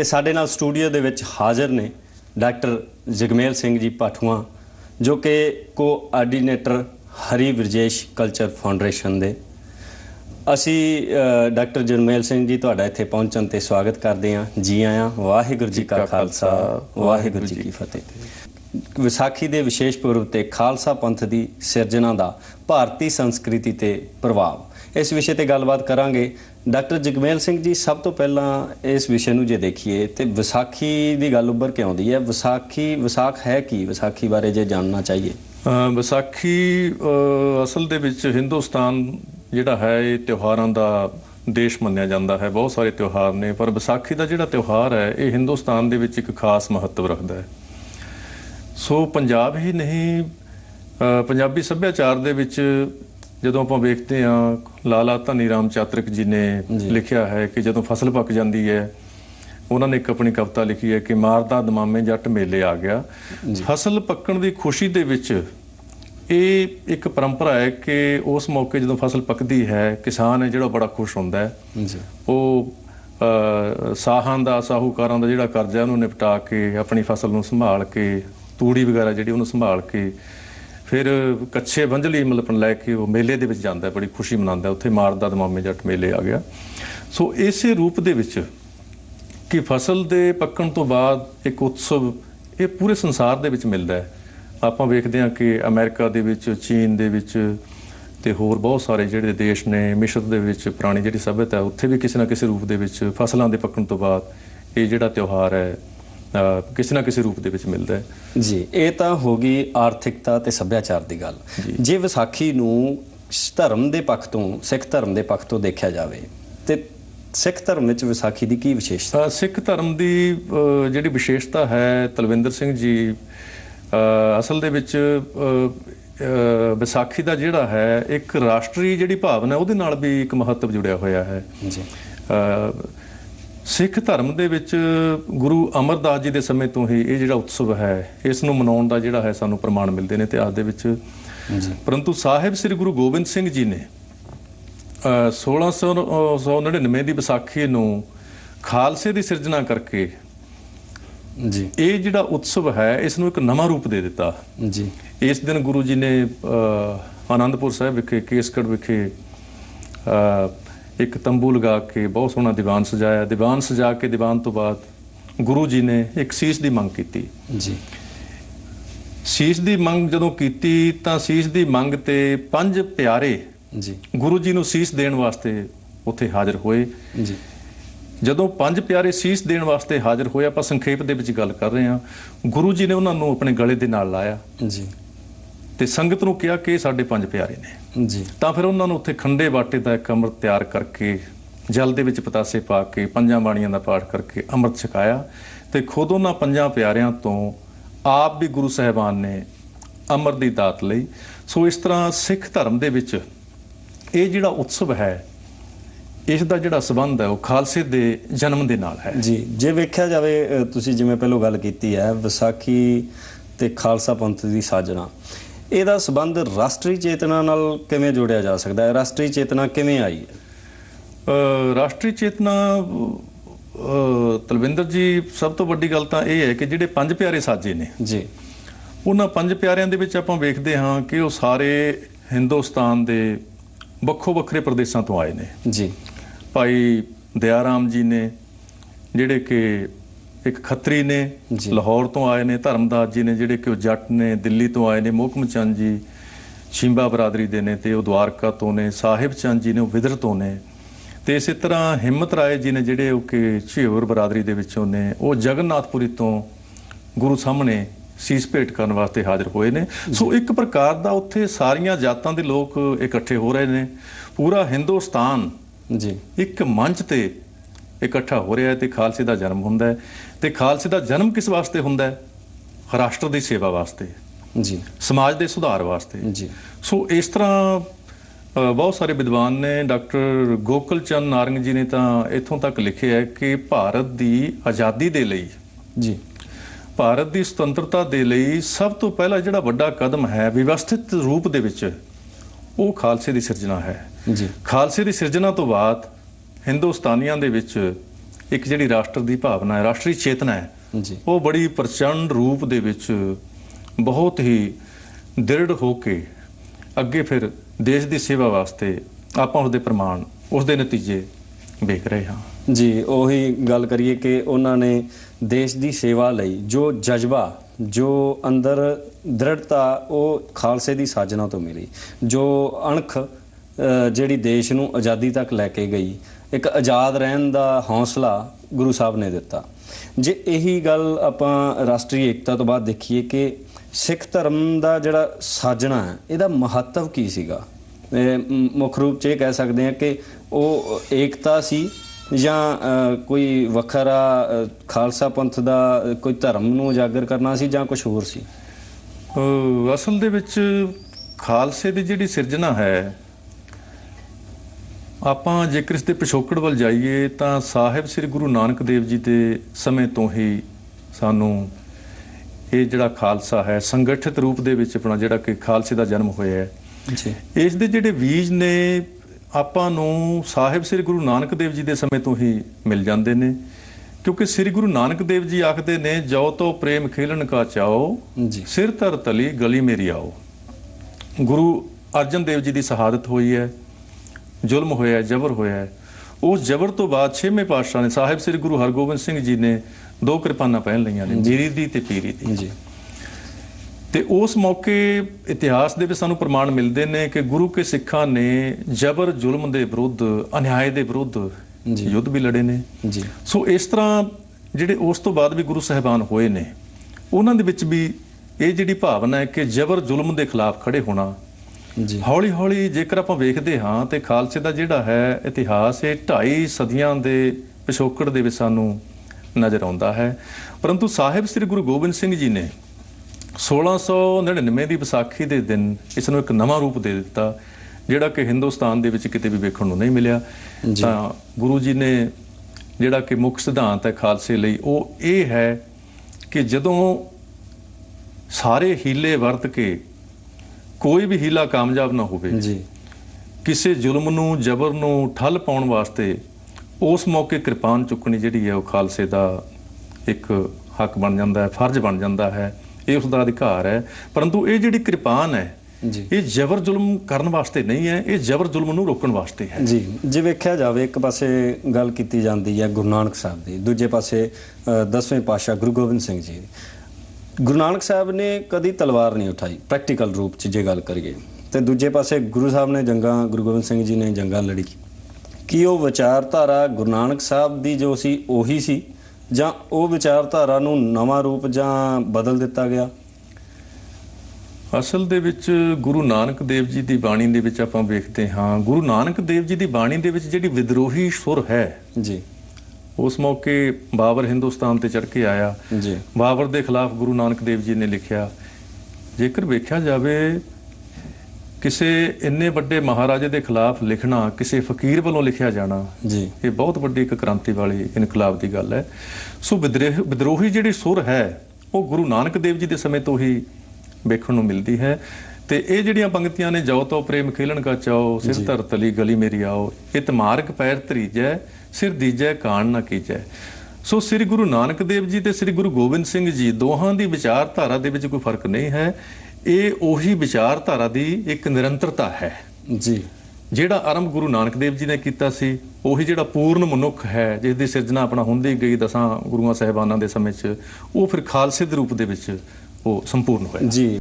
ਤੇ ਸਾਡੇ ਨਾਲ ਸਟੂਡੀਓ ਦੇ ਵਿੱਚ ਹਾਜ਼ਰ ਨੇ ਡਾਕਟਰ ਜਗਮੇਲ ਸਿੰਘ ਜੀ ਪਾਠੂਆਂ, ਜੋ ਕਿ ਕੋ ਆਰਡੀਨੇਟਰ ਹਰੀ ਵਿਰਜੇਸ਼ ਕਲਚਰ ਫਾਊਂਡੇਸ਼ਨ ਦੇ। ਅਸੀਂ ਡਾਕਟਰ ਜਗਮੇਲ ਸਿੰਘ ਜੀ ਤੁਹਾਡਾ ਇੱਥੇ ਪਹੁੰਚਣ ਤੇ ਸਵਾਗਤ ਕਰਦੇ ਹਾਂ। ਜੀ ਆਇਆਂ, ਵਾਹਿਗੁਰੂ ਜੀ ਕਾ ਖਾਲਸਾ, ਵਾਹਿਗੁਰੂ ਜੀ ਕੀ ਫਤਿਹ। ਵਿਸਾਖੀ ਦੇ ਵਿਸ਼ੇਸ਼ ਪੁਰਬ ਤੇ ਖਾਲਸਾ ਪੰਥ ਦੀ ਸਿਰਜਣਾ ਦਾ ਭਾਰਤੀ ਸੰਸਕ੍ਰਿਤੀ ਤੇ ਪ੍ਰਭਾਵ। ਇਸ ਵਿਸ਼ੇ ਤੇ ਗੱਲਬਾਤ ਕਰਾਂਗੇ। ਡਾਕਟਰ ਜਗਮੇਲ ਸਿੰਘ ਜੀ, ਸਭ ਤੋਂ ਪਹਿਲਾਂ ਇਸ ਵਿਸ਼ੇ ਨੂੰ ਜੇ ਦੇਖੀਏ ਤੇ ਵਿਸਾਖੀ ਦੀ ਗੱਲ ਉੱਭਰ ਕੇ ਆਉਂਦੀ ਹੈ। ਵਿਸਾਖੀ, ਵਿਸਾਖ ਹੈ ਕੀ? ਵਿਸਾਖੀ ਬਾਰੇ ਜੇ ਜਾਣਨਾ ਚਾਹੀਏ। ਵਿਸਾਖੀ ਅਸਲ ਦੇ ਵਿੱਚ ਹਿੰਦੁਸਤਾਨ ਜਿਹੜਾ ਹੈ, ਇਹ ਤਿਉਹਾਰਾਂ ਦਾ ਦੇਸ਼ ਮੰਨਿਆ ਜਾਂਦਾ ਹੈ। ਬਹੁਤ ਸਾਰੇ ਤਿਉਹਾਰ ਨੇ, ਪਰ ਵਿਸਾਖੀ ਦਾ ਜਿਹੜਾ ਤਿਉਹਾਰ ਹੈ, ਇਹ ਹਿੰਦੁਸਤਾਨ ਦੇ ਵਿੱਚ ਇੱਕ ਖਾਸ ਮਹੱਤਵ ਰੱਖਦਾ ਹੈ। ਸੋ ਪੰਜਾਬ ਹੀ ਨਹੀਂ ਪੰਜਾਬੀ ਸੱਭਿਆਚਾਰ ਦੇ ਵਿੱਚ ਜਦੋਂ ਆਪਾਂ ਵੇਖਦੇ ਹਾਂ ਲਾਲਾ ਧਨੀ ਰਾਮ ਚਾਤਰਕ ਜੀ ਨੇ ਲਿਖਿਆ ਹੈ ਕਿ ਜਦੋਂ ਫਸਲ ਪੱਕ ਜਾਂਦੀ ਹੈ ਉਹਨਾਂ ਨੇ ਇੱਕ ਆਪਣੀ ਕਵਿਤਾ ਲਿਖੀ ਹੈ ਕਿ ਮਾਰਦਾ ਦਮਾਮੇ ਜੱਟ ਮੇਲੇ ਆ ਗਿਆ। ਫਸਲ ਪੱਕਣ ਦੀ ਖੁਸ਼ੀ ਦੇ ਵਿੱਚ ਇਹ ਇੱਕ ਪਰੰਪਰਾ ਹੈ ਕਿ ਉਸ ਮੌਕੇ ਜਦੋਂ ਫਸਲ ਪੱਕਦੀ ਹੈ ਕਿਸਾਨ ਹੈ ਜਿਹੜਾ ਬੜਾ ਖੁਸ਼ ਹੁੰਦਾ ਹੈ। ਜੀ। ਉਹ ਸਾਹਾਂ ਦਾ ਸਾਹੂਕਾਰਾਂ ਦਾ ਜਿਹੜਾ ਕਰਜ਼ਾ ਉਹਨੂੰ ਨਿਪਟਾ ਕੇ ਆਪਣੀ ਫਸਲ ਨੂੰ ਸੰਭਾਲ ਕੇ ਤੂੜੀ ਵਗੈਰਾ ਜਿਹੜੀ ਉਹਨੂੰ ਸੰਭਾਲ ਕੇ ਫਿਰ ਕੱਚੇ ਬੰਝਲੀ ਮਤਲਬ ਲੈ ਕੇ ਉਹ ਮੇਲੇ ਦੇ ਵਿੱਚ ਜਾਂਦਾ ਬੜੀ ਖੁਸ਼ੀ ਮਨਾਉਂਦਾ ਉੱਥੇ ਮਾਰਦਾ ਦਮਾਮੇ ਜੱਟ ਮੇਲੇ ਆ ਗਿਆ। ਸੋ ਇਸੇ ਰੂਪ ਦੇ ਵਿੱਚ ਕਿ ਫਸਲ ਦੇ ਪੱਕਣ ਤੋਂ ਬਾਅਦ ਇੱਕ ਉਤਸਵ ਇਹ ਪੂਰੇ ਸੰਸਾਰ ਦੇ ਵਿੱਚ ਮਿਲਦਾ ਹੈ। ਆਪਾਂ ਵੇਖਦੇ ਹਾਂ ਕਿ ਅਮਰੀਕਾ ਦੇ ਵਿੱਚ, ਚੀਨ ਦੇ ਵਿੱਚ ਤੇ ਹੋਰ ਬਹੁਤ ਸਾਰੇ ਜਿਹੜੇ ਦੇਸ਼ ਨੇ, ਮਿਸ਼ਰ ਦੇ ਵਿੱਚ ਪੁਰਾਣੀ ਜਿਹੜੀ ਸਭਿਅਤਾ ਹੈ, ਉੱਥੇ ਵੀ ਕਿਸੇ ਨਾ ਕਿਸੇ ਰੂਪ ਦੇ ਵਿੱਚ ਫਸਲਾਂ ਦੇ ਪੱਕਣ ਤੋਂ ਬਾਅਦ ਇਹ ਜਿਹੜਾ ਤਿਉਹਾਰ ਹੈ ਕਿਸੇ ਨਾ ਕਿਸੇ ਰੂਪ ਦੇ ਵਿੱਚ ਮਿਲਦਾ ਹੈ। ਜੀ ਇਹ ਤਾਂ ਹੋ ਗਈ ਆਰਥਿਕਤਾ ਤੇ ਸੱਭਿਆਚਾਰ ਦੀ ਗੱਲ। ਜੇ। ਵਿਸਾਖੀ ਨੂੰ ਧਰਮ ਦੇ ਪੱਖ ਤੋਂ ਸਿੱਖ ਧਰਮ ਦੇ ਪੱਖ ਤੋਂ ਦੇਖਿਆ ਜਾਵੇ ਤੇ ਸਿੱਖ ਧਰਮ ਵਿੱਚ ਵਿਸਾਖੀ ਦੀ ਕੀ ਵਿਸ਼ੇਸ਼ਤਾ? ਸਿੱਖ ਧਰਮ ਦੀ ਜਿਹੜੀ ਵਿਸ਼ੇਸ਼ਤਾ ਹੈ ਤਲਵਿੰਦਰ ਸਿੰਘ ਜੀ ਅਸਲ ਦੇ ਵਿੱਚ ਵਿਸਾਖੀ ਦਾ ਜਿਹੜਾ ਹੈ ਇੱਕ ਰਾਸ਼ਟਰੀ ਜਿਹੜੀ ਭਾਵਨਾ ਉਹਦੇ ਨਾਲ ਵੀ ਇੱਕ ਮਹੱਤਵ ਜੁੜਿਆ ਹੋਇਆ ਹੈ। ਜੀ। ਸਿੱਖ ਧਰਮ ਦੇ ਵਿੱਚ ਗੁਰੂ ਅਮਰਦਾਸ ਜੀ ਦੇ ਸਮੇਂ ਤੋਂ ਹੀ ਇਹ ਜਿਹੜਾ ਉਤਸਵ ਹੈ ਇਸ ਨੂੰ ਮਨਾਉਣ ਦਾ ਜਿਹੜਾ ਹੈ ਸਾਨੂੰ ਪ੍ਰਮਾਣ ਮਿਲਦੇ ਨੇ ਇਤਿਹਾਸ ਦੇ ਵਿੱਚ। ਪਰੰਤੂ ਸਾਹਿਬ ਸ੍ਰੀ ਗੁਰੂ ਗੋਬਿੰਦ ਸਿੰਘ ਜੀ ਨੇ ਅ, 1699 ਦੀ ਵਿਸਾਖੀ ਨੂੰ ਖਾਲਸੇ ਦੀ ਸਿਰਜਣਾ ਕਰਕੇ ਜੀ। ਇਹ ਜਿਹੜਾ ਉਤਸਵ ਹੈ ਇਸ ਨੂੰ ਇੱਕ ਨਵਾਂ ਰੂਪ ਦੇ ਦਿੱਤਾ। ਜੀ। ਇਸ ਦਿਨ ਗੁਰੂ ਜੀ ਨੇ ਆਨੰਦਪੁਰ ਸਾਹਿਬ ਵਿਖੇ ਕੇਸਗੜ੍ਹ ਵਿਖੇ ਇੱਕ ਤੰਬੂ ਲਗਾ ਕੇ ਬਹੁਤ ਸੋਹਣਾ ਦੀਵਾਨ ਸਜਾਇਆ। ਦੀਵਾਨ ਸਜਾ ਕੇ ਦੀਵਾਨ ਤੋਂ ਬਾਅਦ ਗੁਰੂ ਜੀ ਨੇ ਇੱਕ ਸੀਸ ਦੀ ਮੰਗ ਕੀਤੀ। ਜੀ। ਸੀਸ ਦੀ ਮੰਗ ਜਦੋਂ ਕੀਤੀ ਤਾਂ ਸੀਸ ਦੀ ਮੰਗ ਤੇ ਪੰਜ ਪਿਆਰੇ ਜੀ। ਗੁਰੂ ਜੀ ਨੂੰ ਸੀਸ ਦੇਣ ਵਾਸਤੇ ਉੱਥੇ ਹਾਜ਼ਰ ਹੋਏ। ਜੀ। ਜਦੋਂ ਪੰਜ ਪਿਆਰੇ ਸੀਸ ਦੇਣ ਵਾਸਤੇ ਹਾਜ਼ਰ ਹੋਏ ਆਪਾਂ ਸੰਖੇਪ ਦੇ ਵਿੱਚ ਗੱਲ ਕਰ ਰਹੇ ਹਾਂ। ਗੁਰੂ ਜੀ ਨੇ ਉਹਨਾਂ ਨੂੰ ਆਪਣੇ ਗਲੇ ਦੇ ਨਾਲ ਲਾਇਆ। ਜੀ। ਤੇ ਸੰਗਤ ਨੂੰ ਕਿਹਾ ਕਿ ਸਾਡੇ ਪੰਜ ਪਿਆਰੇ ਨੇ। ਜੀ। ਤਾਂ ਫਿਰ ਉਹਨਾਂ ਨੂੰ ਉੱਥੇ ਖੰਡੇ ਬਾਟੇ ਦਾ ਇੱਕ ਅੰਮ੍ਰਿਤ ਤਿਆਰ ਕਰਕੇ ਜਲ ਦੇ ਵਿੱਚ ਪਤਾਸੇ ਪਾ ਕੇ ਪੰਜਾਂ ਬਾਣੀਆਂ ਦਾ ਪਾਠ ਕਰਕੇ ਅੰਮ੍ਰਿਤ ਛਕਾਇਆ ਤੇ ਖੁਦ ਉਹਨਾਂ ਪੰਜਾਂ ਪਿਆਰਿਆਂ ਤੋਂ ਆਪ ਵੀ ਗੁਰੂ ਸਾਹਿਬਾਨ ਨੇ ਅੰਮ੍ਰਿਤ ਦੀ ਦਾਤ ਲਈ। ਸੋ ਇਸ ਤਰ੍ਹਾਂ ਸਿੱਖ ਧਰਮ ਦੇ ਵਿੱਚ ਇਹ ਜਿਹੜਾ ਉਤਸਵ ਹੈ ਇਸ ਦਾ ਜਿਹੜਾ ਸਬੰਧ ਹੈ ਉਹ ਖਾਲਸੇ ਦੇ ਜਨਮ ਦੇ ਨਾਲ ਹੈ। ਜੀ ਜੇ ਵੇਖਿਆ ਜਾਵੇ ਤੁਸੀਂ ਜਿਵੇਂ ਪਹਿਲਾਂ ਗੱਲ ਕੀਤੀ ਹੈ ਵਿਸਾਖੀ ਤੇ ਖਾਲਸਾ ਪੰਥ ਦੀ ਸਾਜਣਾ ਇਹਦਾ ਸਬੰਧ ਰਾਸ਼ਟਰੀ ਚੇਤਨਾ ਨਾਲ ਕਿਵੇਂ ਜੋੜਿਆ ਜਾ ਸਕਦਾ ਹੈ? ਰਾਸ਼ਟਰੀ ਚੇਤਨਾ ਕਿਵੇਂ ਆਈ ਹੈ? ਰਾਸ਼ਟਰੀ ਚੇਤਨਾ ਤਲਵਿੰਦਰ ਜੀ ਸਭ ਤੋਂ ਵੱਡੀ ਗੱਲ ਤਾਂ ਇਹ ਹੈ ਕਿ ਜਿਹੜੇ ਪੰਜ ਪਿਆਰੇ ਸਾਜੇ ਨੇ ਜੀ। ਉਹਨਾਂ ਪੰਜ ਪਿਆਰਿਆਂ ਦੇ ਵਿੱਚ ਆਪਾਂ ਵੇਖਦੇ ਹਾਂ ਕਿ ਉਹ ਸਾਰੇ ਹਿੰਦੁਸਤਾਨ ਦੇ ਵੱਖੋ ਵੱਖਰੇ ਪ੍ਰਦੇਸ਼ਾਂ ਤੋਂ ਆਏ ਨੇ। ਜੀ। ਭਾਈ ਦਿਆਰਾਮ ਜੀ ਨੇ ਜਿਹੜੇ ਕਿ ਇੱਕ ਖੱਤਰੀ ਨੇ। ਲਾਹੌਰ ਤੋਂ ਆਏ ਨੇ ਧਰਮਦਾਸ ਜੀ ਨੇ ਜਿਹੜੇ ਕਿ ਜੱਟ ਨੇ ਦਿੱਲੀ ਤੋਂ ਆਏ ਨੇ ਮੋਹਕਮ ਚੰਦ ਜੀ ਸ਼ਿੰਬਾ ਬਰਾਦਰੀ ਦੇ ਨੇ ਤੇ ਉਹ ਦਵਾਰਕਾ ਤੋਂ ਨੇ ਸਾਹਿਬ ਚੰਦ ਜੀ ਨੇ ਉਹ ਵਿਦਰ ਤੋਂ ਨੇ। ਤੇ ਇਸੇ ਤਰ੍ਹਾਂ ਹਿੰਮਤ ਰਾਏ ਜੀ ਨੇ ਜਿਹੜੇ ਉਹ ਕਿ ਝਿਉਰ ਬਰਾਦਰੀ ਦੇ ਵਿੱਚੋਂ ਨੇ ਉਹ ਜਗਨਨਾਥਪੁਰੀ ਤੋਂ ਗੁਰੂ ਸਾਹਮਣੇ ਸੀਸ ਭੇਟ ਕਰਨ ਵਾਸਤੇ ਹਾਜ਼ਰ ਹੋਏ ਨੇ। ਸੋ ਇੱਕ ਪ੍ਰਕਾਰ ਦਾ ਉੱਥੇ ਸਾਰੀਆਂ ਜਾਤਾਂ ਦੇ ਲੋਕ ਇਕੱਠੇ ਹੋ ਰਹੇ ਨੇ ਪੂਰਾ ਹਿੰਦੁਸਤਾਨ ਜੀ। ਇੱਕ ਮੰਚ ਤੇ ਇਕੱਠਾ ਹੋ ਰਿਹਾ ਹੈ ਤੇ ਖਾਲਸੇ ਦਾ ਜਨਮ ਹੁੰਦਾ ਹੈ। ਤੇ ਖਾਲਸੇ ਦਾ ਜਨਮ ਕਿਸ ਵਾਸਤੇ ਹੁੰਦਾ ਹੈ? ਰਾਸ਼ਟਰ ਦੀ ਸੇਵਾ ਵਾਸਤੇ। ਜੀ। ਸਮਾਜ ਦੇ ਸੁਧਾਰ ਵਾਸਤੇ। ਜੀ। ਸੋ ਇਸ ਤਰ੍ਹਾਂ ਬਹੁਤ ਸਾਰੇ ਵਿਦਵਾਨ ਨੇ ਡਾਕਟਰ ਗੋਕਲ ਚੰਦ ਨਾਰੰਗ ਜੀ ਨੇ ਤਾਂ ਇੱਥੋਂ ਤੱਕ ਲਿਖਿਆ ਹੈ ਕਿ ਭਾਰਤ ਦੀ ਆਜ਼ਾਦੀ ਦੇ ਲਈ ਜੀ। ਭਾਰਤ ਦੀ ਸੁਤੰਤਰਤਾ ਦੇ ਲਈ ਸਭ ਤੋਂ ਪਹਿਲਾ ਜਿਹੜਾ ਵੱਡਾ ਕਦਮ ਹੈ ਵਿਵਸਥਿਤ ਰੂਪ ਦੇ ਵਿੱਚ ਉਹ ਖਾਲਸੇ ਦੀ ਸਿਰਜਣਾ ਹੈ। ਜੀ। ਖਾਲਸੇ ਦੀ ਸਿਰਜਣਾ ਤੋਂ ਬਾਅਦ ਹਿੰਦੁਸਤਾਨੀਆਂ ਦੇ ਵਿੱਚ ਇੱਕ ਜਿਹੜੀ ਰਾਸ਼ਟਰ ਦੀ ਭਾਵਨਾ ਹੈ ਰਾਸ਼ਟਰੀ ਚੇਤਨਾ ਹੈ ਜੀ। ਉਹ ਬੜੀ ਪ੍ਰਚੰਡ ਰੂਪ ਦੇ ਵਿੱਚ ਬਹੁਤ ਹੀ ਦ੍ਰਿੜ ਹੋ ਕੇ ਅੱਗੇ ਫਿਰ ਦੇਸ਼ ਦੀ ਸੇਵਾ ਵਾਸਤੇ ਆਪਾਂ ਉਸਦੇ ਪ੍ਰਮਾਣ ਉਸਦੇ ਨਤੀਜੇ ਵੇਖ ਰਹੇ ਹਾਂ। ਜੀ ਉਹੀ ਗੱਲ ਕਰੀਏ ਕਿ ਉਹਨਾਂ ਨੇ ਦੇਸ਼ ਦੀ ਸੇਵਾ ਲਈ ਜੋ ਜਜ਼ਬਾ ਜੋ ਅੰਦਰ ਦ੍ਰਿੜਤਾ ਉਹ ਖਾਲਸੇ ਦੀ ਸਾਜਨਾ ਤੋਂ ਮਿਲੀ ਜੋ ਅਣਖ ਜਿਹੜੀ ਦੇਸ਼ ਨੂੰ ਆਜ਼ਾਦੀ ਤੱਕ ਲੈ ਕੇ ਗਈ, ਇੱਕ ਆਜ਼ਾਦ ਰਹਿਣ ਦਾ ਹੌਸਲਾ ਗੁਰੂ ਸਾਹਿਬ ਨੇ ਦਿੱਤਾ। ਜੇ ਇਹੀ ਗੱਲ ਆਪਾਂ ਰਾਸ਼ਟਰੀ ਏਕਤਾ ਤੋਂ ਬਾਅਦ ਦੇਖੀਏ ਕਿ ਸਿੱਖ ਧਰਮ ਦਾ ਜਿਹੜਾ ਸਾਜਣਾ ਹੈ, ਇਹਦਾ ਮਹੱਤਵ ਕੀ ਸੀਗਾ? ਮੁੱਖ ਰੂਪ ਚ ਇਹ ਕਹਿ ਸਕਦੇ ਹਾਂ ਕਿ ਉਹ ਏਕਤਾ ਸੀ ਜਾਂ ਕੋਈ ਵੱਖਰਾ ਖਾਲਸਾ ਪੰਥ ਦਾ ਕੋਈ ਧਰਮ ਨੂੰ ਉਜਾਗਰ ਕਰਨਾ ਸੀ ਜਾਂ ਕੁਝ ਹੋਰ ਸੀ? ਅਸਲ ਦੇ ਵਿੱਚ ਖਾਲਸੇ ਦੀ ਜਿਹੜੀ ਸਿਰਜਣਾ ਹੈ ਆਪਾਂ ਜੇਕਰ ਇਸ ਦੇ ਪਿਛੋਕੜ ਵੱਲ ਜਾਈਏ ਤਾਂ ਸਾਹਿਬ ਸ੍ਰੀ ਗੁਰੂ ਨਾਨਕ ਦੇਵ ਜੀ ਦੇ ਸਮੇਂ ਤੋਂ ਹੀ ਸਾਨੂੰ ਇਹ ਜਿਹੜਾ ਖਾਲਸਾ ਹੈ ਸੰਗਠਿਤ ਰੂਪ ਦੇ ਵਿੱਚ ਆਪਣਾ ਜਿਹੜਾ ਕਿ ਖਾਲਸੇ ਦਾ ਜਨਮ ਹੋਇਆ ਹੈ। ਜੀ। ਇਸ ਦੇ ਜਿਹੜੇ ਬੀਜ ਨੇ ਆਪਾਂ ਨੂੰ ਸਾਹਿਬ ਸ੍ਰੀ ਗੁਰੂ ਨਾਨਕ ਦੇਵ ਜੀ ਦੇ ਸਮੇਂ ਤੋਂ ਹੀ ਮਿਲ ਜਾਂਦੇ ਨੇ। ਕਿਉਂਕਿ ਸ੍ਰੀ ਗੁਰੂ ਨਾਨਕ ਦੇਵ ਜੀ ਆਖਦੇ ਨੇ ਜੋ ਤੋ ਪ੍ਰੇਮ ਖੇਲਣ ਕਾ ਚਾਓ ਜੀ। ਸਿਰ ਧਰ ਤਲੀ ਗਲੀ ਮੇਰੀ ਆਓ। ਗੁਰੂ ਅਰਜਨ ਦੇਵ ਜੀ ਦੀ ਸ਼ਹਾਦਤ ਹੋਈ ਹੈ। ਜ਼ੁਲਮ ਹੋਇਆ ਹੈ, ਜ਼ਬਰ ਹੋਇਆ ਹੈ। ਉਸ ਜ਼ਬਰ ਤੋਂ ਬਾਅਦ ਛੇਵੇਂ ਪਾਤਸ਼ਾਹ ਨੇ ਸਾਹਿਬ ਸ੍ਰੀ ਗੁਰੂ ਹਰਗੋਬਿੰਦ ਸਿੰਘ ਜੀ ਨੇ ਦੋ ਕਿਰਪਾਨਾਂ ਪਹਿਨ ਲਈਆਂ ਨੇ ਜੀਰੀ ਦੀ ਤੇ ਪੀਰੀ ਦੀ। ਜੀ। ਤੇ ਉਸ ਮੌਕੇ ਇਤਿਹਾਸ ਦੇ ਵਿੱਚ ਸਾਨੂੰ ਪ੍ਰਮਾਣ ਮਿਲਦੇ ਨੇ ਕਿ ਗੁਰੂ ਕੇ ਸਿੱਖਾਂ ਨੇ ਜ਼ਬਰ ਜ਼ੁਲਮ ਦੇ ਵਿਰੁੱਧ ਅਨਿਆਏ ਦੇ ਵਿਰੁੱਧ ਜੀ। ਯੁੱਧ ਵੀ ਲੜੇ ਨੇ। ਜੀ। ਸੋ ਇਸ ਤਰ੍ਹਾਂ ਜਿਹੜੇ ਉਸ ਤੋਂ ਬਾਅਦ ਵੀ ਗੁਰੂ ਸਾਹਿਬਾਨ ਹੋਏ ਨੇ ਉਹਨਾਂ ਦੇ ਵਿੱਚ ਵੀ ਇਹ ਜਿਹੜੀ ਭਾਵਨਾ ਹੈ ਕਿ ਜ਼ਬਰ ਜ਼ੁਲਮ ਦੇ ਖਿਲਾਫ ਖੜੇ ਹੋਣਾ ਜੀ। ਹੌਲੀ ਹੌਲੀ ਜੇਕਰ ਆਪਾਂ ਵੇਖਦੇ ਹਾਂ ਤੇ ਖਾਲਸੇ ਦਾ ਜਿਹੜਾ ਹੈ ਇਤਿਹਾਸ ਇਹ 2.5 ਸਦੀਆਂ ਦੇ ਪਿਛੋਕੜ ਦੇ ਵਿੱਚ ਸਾਨੂੰ ਨਜ਼ਰ ਆਉਂਦਾ ਹੈ। ਪਰੰਤੂ ਸਾਹਿਬ ਸ੍ਰੀ ਗੁਰੂ ਗੋਬਿੰਦ ਸਿੰਘ ਜੀ ਨੇ 1699 ਦੀ ਵਿਸਾਖੀ ਦੇ ਦਿਨ ਇਸ ਨੂੰ ਇੱਕ ਨਵਾਂ ਰੂਪ ਦੇ ਦਿੱਤਾ ਜਿਹੜਾ ਕਿ ਹਿੰਦੁਸਤਾਨ ਦੇ ਵਿੱਚ ਕਿਤੇ ਵੀ ਵੇਖਣ ਨੂੰ ਨਹੀਂ ਮਿਲਿਆ। ਤਾਂ ਗੁਰੂ ਜੀ ਨੇ ਜਿਹੜਾ ਕਿ ਮੁੱਖ ਸਿਧਾਂਤ ਹੈ ਖਾਲਸੇ ਲਈ ਉਹ ਇਹ ਹੈ ਕਿ ਜਦੋਂ ਸਾਰੇ ਹੀਲੇ ਵਰਤ ਕੇ ਕੋਈ ਵੀ ਹੀਲਾ ਕਾਮਯਾਬ ਨਾ ਹੋਵੇ। ਜੀ। ਕਿਸੇ ਜ਼ੁਲਮ ਨੂੰ ਜ਼ਬਰ ਨੂੰ ਠੱਲ ਪਾਉਣ ਵਾਸਤੇ ਉਸ ਮੌਕੇ ਕਿਰਪਾਨ ਚੁੱਕਣੀ ਜਿਹੜੀ ਹੈ ਉਹ ਖਾਲਸੇ ਦਾ ਇੱਕ ਹੱਕ ਬਣ ਜਾਂਦਾ ਹੈ ਫਰਜ਼ ਬਣ ਜਾਂਦਾ ਹੈ ਇਹ ਉਸ ਦਾ ਅਧਿਕਾਰ ਹੈ। ਪਰੰਤੂ ਇਹ ਜਿਹੜੀ ਕਿਰਪਾਨ ਹੈ ਜੀ। ਇਹ ਜ਼ਬਰ ਜ਼ੁਲਮ ਕਰਨ ਵਾਸਤੇ ਨਹੀਂ ਹੈ ਇਹ ਜ਼ਬਰ ਜ਼ੁਲਮ ਨੂੰ ਰੋਕਣ ਵਾਸਤੇ ਹੈ। ਜੀ ਜੇ ਵੇਖਿਆ ਜਾਵੇ ਇੱਕ ਪਾਸੇ ਗੱਲ ਕੀਤੀ ਜਾਂਦੀ ਹੈ ਗੁਰੂ ਨਾਨਕ ਸਾਹਿਬ ਦੀ ਦੂਜੇ ਪਾਸੇ ਅ, ਦਸਵੇਂ ਪਾਤਸ਼ਾਹ ਗੁਰੂ ਗੋਬਿੰਦ ਸਿੰਘ ਜੀ ਦੀ। ਗੁਰੂ ਨਾਨਕ ਸਾਹਿਬ ਨੇ ਕਦੀ ਤਲਵਾਰ ਨਹੀਂ ਉਠਾਈ ਪ੍ਰੈਕਟੀਕਲ ਰੂਪ 'ਚ ਜੇ ਗੱਲ ਕਰੀਏ। ਤੇ ਦੂਜੇ ਪਾਸੇ ਗੁਰੂ ਸਾਹਿਬ ਨੇ ਜੰਗਾਂ ਗੁਰੂ ਗੋਬਿੰਦ ਸਿੰਘ ਜੀ ਨੇ ਜੰਗਾਂ ਲੜੀ। ਕੀ ਉਹ ਵਿਚਾਰਧਾਰਾ ਗੁਰੂ ਨਾਨਕ ਸਾਹਿਬ ਦੀ ਜੋ ਸੀ ਉਹੀ ਸੀ? ਜਾਂ ਉਹ ਵਿਚਾਰਧਾਰਾ ਨੂੰ ਨਵਾਂ ਰੂਪ ਜਾਂ ਬਦਲ ਦਿੱਤਾ ਗਿਆ? ਅਸਲ ਦੇ ਵਿੱਚ ਗੁਰੂ ਨਾਨਕ ਦੇਵ ਜੀ ਦੀ ਬਾਣੀ ਦੇ ਵਿੱਚ ਆਪਾਂ ਵੇਖਦੇ ਹਾਂ। ਗੁਰੂ ਨਾਨਕ ਦੇਵ ਜੀ ਦੀ ਬਾਣੀ ਦੇ ਵਿੱਚ ਜਿਹੜੀ ਵਿਦਰੋਹੀ ਸੁਰ ਹੈ ਜੀ। ਉਸ ਮੌਕੇ ਬਾਬਰ ਹਿੰਦੁਸਤਾਨ ਤੇ ਚੜ ਕੇ ਆਇਆ। ਜੀ। ਬਾਬਰ ਦੇ ਖਿਲਾਫ ਗੁਰੂ ਨਾਨਕ ਦੇਵ ਜੀ ਨੇ ਲਿਖਿਆ ਜੇਕਰ ਵੇਖਿਆ ਜਾਵੇ ਕਿਸੇ ਇੰਨੇ ਵੱਡੇ ਮਹਾਰਾਜੇ ਦੇ ਖਿਲਾਫ ਲਿਖਣਾ ਕਿਸੇ ਫਕੀਰ ਵੱਲੋਂ ਲਿਖਿਆ ਜਾਣਾ ਜੀ। ਇਹ ਬਹੁਤ ਵੱਡੀ ਇੱਕ ਕ੍ਰਾਂਤੀ ਵਾਲੀ ਇਨਕਲਾਬ ਦੀ ਗੱਲ ਹੈ। ਸੋ ਵਿਦਰੋਹ- ਜਿਹੜੀ ਸੁਰ ਹੈ ਉਹ ਗੁਰੂ ਨਾਨਕ ਦੇਵ ਜੀ ਦੇ ਸਮੇਂ ਤੋਂ ਹੀ ਵੇਖਣ ਨੂੰ ਮਿਲਦੀ ਹੈ। ਤੇ ਇਹ ਜਿਹੜੀਆਂ ਪੰਕਤੀਆਂ ਨੇ ਜਾਓ ਤੋ ਪ੍ਰੇਮ ਖੇਲਣ ਕਾ ਚਾਓ ਸਿਰ ਧਰ ਤਲੀ ਗਲੀ ਮੇਰੀ ਆਓ ਇਹ ਤਮਾਰਕ ਪੈਰ ਧਰੀਜੈ ਸਿਰ ਦੀਜੈ ਕਾਣ ਨਾ ਕੀਜੈ। ਸੋ ਸ੍ਰੀ ਗੁਰੂ ਨਾਨਕ ਦੇਵ ਜੀ ਤੇ ਸ੍ਰੀ ਗੁਰੂ ਗੋਬਿੰਦ ਸਿੰਘ ਜੀ ਦੋਹਾਂ ਦੀ ਵਿਚਾਰਧਾਰਾ ਦੇ ਵਿੱਚ ਕੋਈ ਫ਼ਰਕ ਨਹੀਂ ਹੈ। ਇਹ ਉਹੀ ਵਿਚਾਰਧਾਰਾ ਦੀ ਇੱਕ ਨਿਰੰਤਰਤਾ ਹੈ। ਜੀ। ਜਿਹੜਾ ਆਰੰਭ ਗੁਰੂ ਨਾਨਕ ਦੇਵ ਜੀ ਨੇ ਕੀਤਾ ਸੀ ਉਹੀ ਜਿਹੜਾ ਪੂਰਨ ਮਨੁੱਖ ਹੈ ਜਿਸ ਦੀ ਸਿਰਜਣਾ ਆਪਣਾ ਹੁੰਦੀ ਗਈ ਦਸਾਂ ਗੁਰੂਆਂ ਸਾਹਿਬਾਨਾਂ ਦੇ ਸਮੇਂ 'ਚ ਉਹ ਫਿਰ ਖਾਲਸੇ ਦੇ ਰੂਪ ਦੇ ਵਿੱਚ ਉਹ ਸੰਪੂਰਨ ਹੋਇਆ। ਜੀ।